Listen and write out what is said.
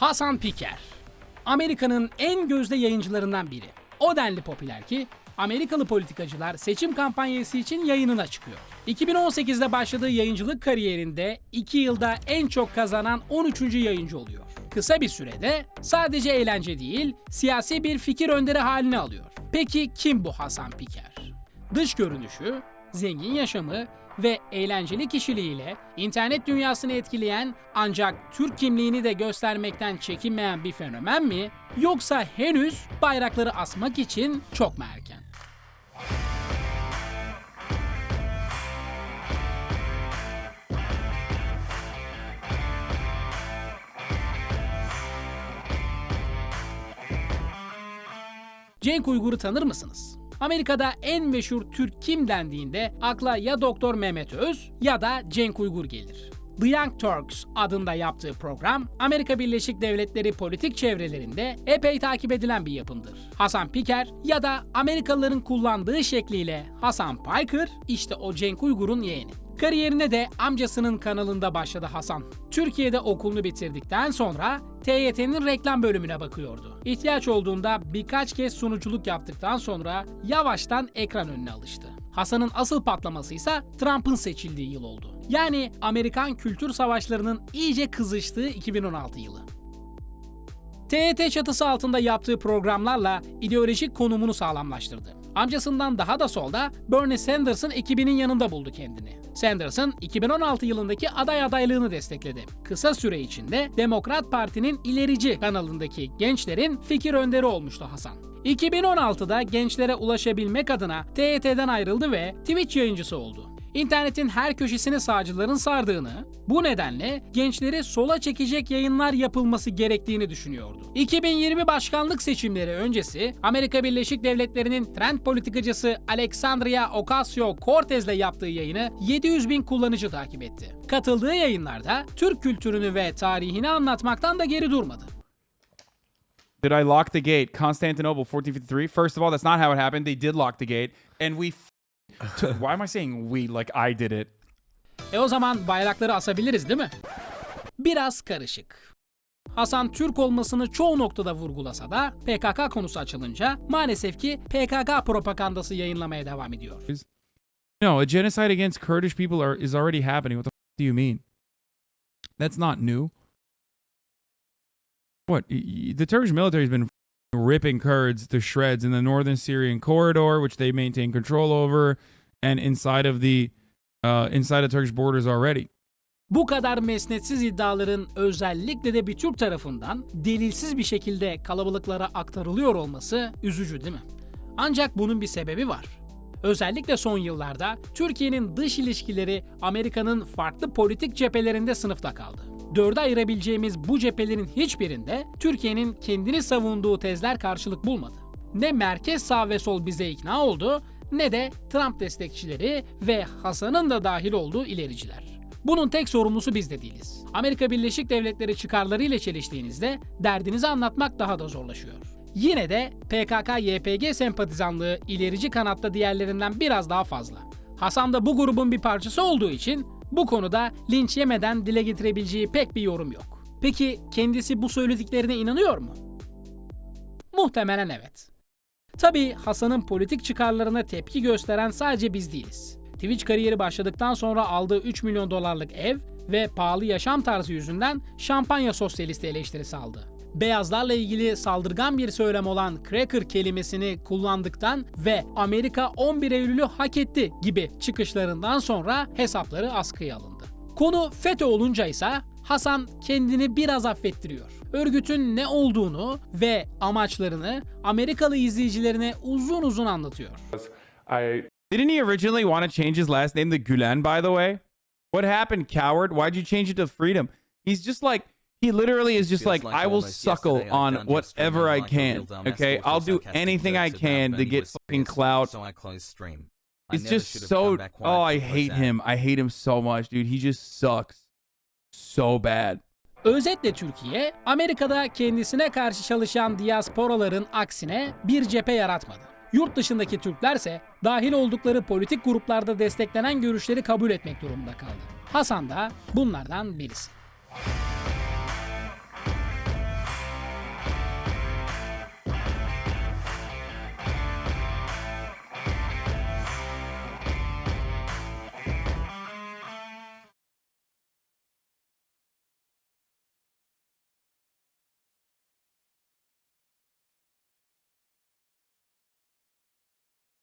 Hasan Piker. Amerika'nın en gözde yayıncılarından biri. O denli popüler ki Amerikalı politikacılar seçim kampanyası için yayınına çıkıyor. 2018'de başladığı yayıncılık kariyerinde 2 yılda en çok kazanan 13. yayıncı oluyor. Kısa bir sürede sadece eğlence değil, siyasi bir fikir önderi haline alıyor. Peki kim bu Hasan Piker? Dış görünüşü, zengin yaşamı ve eğlenceli kişiliğiyle internet dünyasını etkileyen ancak Türk kimliğini de göstermekten çekinmeyen bir fenomen mi? Yoksa henüz bayrakları asmak için çok mu erken? Cenk Uygur'u tanır mısınız? Amerika'da en meşhur Türk kim dendiğinde akla ya Doktor Mehmet Öz ya da Cenk Uygur gelir. The Young Turks adında yaptığı program Amerika Birleşik Devletleri politik çevrelerinde epey takip edilen bir yapımdır. Hasan Piker ya da Amerikalıların kullandığı şekliyle Hasan Piker işte o Cenk Uygur'un yeğeni. Kariyerine de amcasının kanalında başladı Hasan. Türkiye'de okulunu bitirdikten sonra TYT'nin reklam bölümüne bakıyordu. İhtiyaç olduğunda birkaç kez sunuculuk yaptıktan sonra yavaştan ekran önüne alıştı. Hasan'ın asıl patlaması ise Trump'ın seçildiği yıl oldu. Yani Amerikan kültür savaşlarının iyice kızıştığı 2016 yılı. TET çatısı altında yaptığı programlarla ideolojik konumunu sağlamlaştırdı. Amcasından daha da solda Bernie Sanders'ın ekibinin yanında buldu kendini. Sanders'ın 2016 yılındaki aday adaylığını destekledi. Kısa süre içinde Demokrat Parti'nin ilerici kanalındaki gençlerin fikir önderi olmuştu Hasan. 2016'da gençlere ulaşabilmek adına TYT'den ayrıldı ve Twitch yayıncısı oldu. İnternetin her köşesini sağcıların sardığını, bu nedenle gençleri sola çekecek yayınlar yapılması gerektiğini düşünüyordu. 2020 başkanlık seçimleri öncesi Amerika Birleşik Devletleri'nin trend politikacısı Alexandria Ocasio-Cortez'le yaptığı yayını 700 bin kullanıcı takip etti. Katıldığı yayınlarda Türk kültürünü ve tarihini anlatmaktan da geri durmadı. Did I lock the gate? Constantinople, 1453. First of all, that's not how it happened. They did lock the gate, and we. Why am I saying we like I did it? E o zaman bayrakları asabiliriz değil mi? Biraz karışık. Hasan Türk olmasını çoğu noktada vurgulasa da PKK konusu açılınca maalesef ki PKK propagandası yayınlamaya devam ediyor. No, a genocide against Kurdish people are, is already happening. What the f- do you mean? That's not new. What? The Turkish military has been ripping Kurds to shreds in the northern Syrian corridor, which they maintain control over, and inside of the uh, inside of Turkish borders already. Bu kadar mesnetsiz iddiaların özellikle de bir Türk tarafından delilsiz bir şekilde kalabalıklara aktarılıyor olması üzücü değil mi? Ancak bunun bir sebebi var. Özellikle son yıllarda Türkiye'nin dış ilişkileri Amerika'nın farklı politik cephelerinde sınıfta kaldı. Dörde ayırabileceğimiz bu cephelerin hiçbirinde Türkiye'nin kendini savunduğu tezler karşılık bulmadı. Ne merkez sağ ve sol bize ikna oldu ne de Trump destekçileri ve Hasan'ın da dahil olduğu ilericiler. Bunun tek sorumlusu biz de değiliz. Amerika Birleşik Devletleri çıkarlarıyla çeliştiğinizde derdinizi anlatmak daha da zorlaşıyor. Yine de PKK-YPG sempatizanlığı ilerici kanatta diğerlerinden biraz daha fazla. Hasan da bu grubun bir parçası olduğu için bu konuda linç yemeden dile getirebileceği pek bir yorum yok. Peki kendisi bu söylediklerine inanıyor mu? Muhtemelen evet. Tabii Hasan'ın politik çıkarlarına tepki gösteren sadece biz değiliz. Twitch kariyeri başladıktan sonra aldığı 3 milyon dolarlık ev ve pahalı yaşam tarzı yüzünden şampanya sosyalisti eleştirisi aldı. Beyazlarla ilgili saldırgan bir söylem olan cracker kelimesini kullandıktan ve Amerika 11 Eylül'ü hak etti gibi çıkışlarından sonra hesapları askıya alındı. Konu FETÖ olunca ise Hasan kendini biraz affettiriyor. Örgütün ne olduğunu ve amaçlarını Amerikalı izleyicilerine uzun uzun anlatıyor. I Didn't he originally want to change his last name to Gulen, by the way? What happened, coward? Why'd you change it to Freedom? He's just like, he literally is just Feels like, like I will suckle on whatever I can. Okay, I'll do anything I can to get fucking clout. So I closed stream. It's just so. Oh, I hate him. I hate him so much, dude. He just sucks so bad. Özetle Türkiye, Amerika'da kendisine karşı çalışan diasporaların aksine bir cephe yaratmadı. Yurt dışındaki Türklerse dahil oldukları politik gruplarda desteklenen görüşleri kabul etmek durumunda kaldı. Hasan da bunlardan birisi.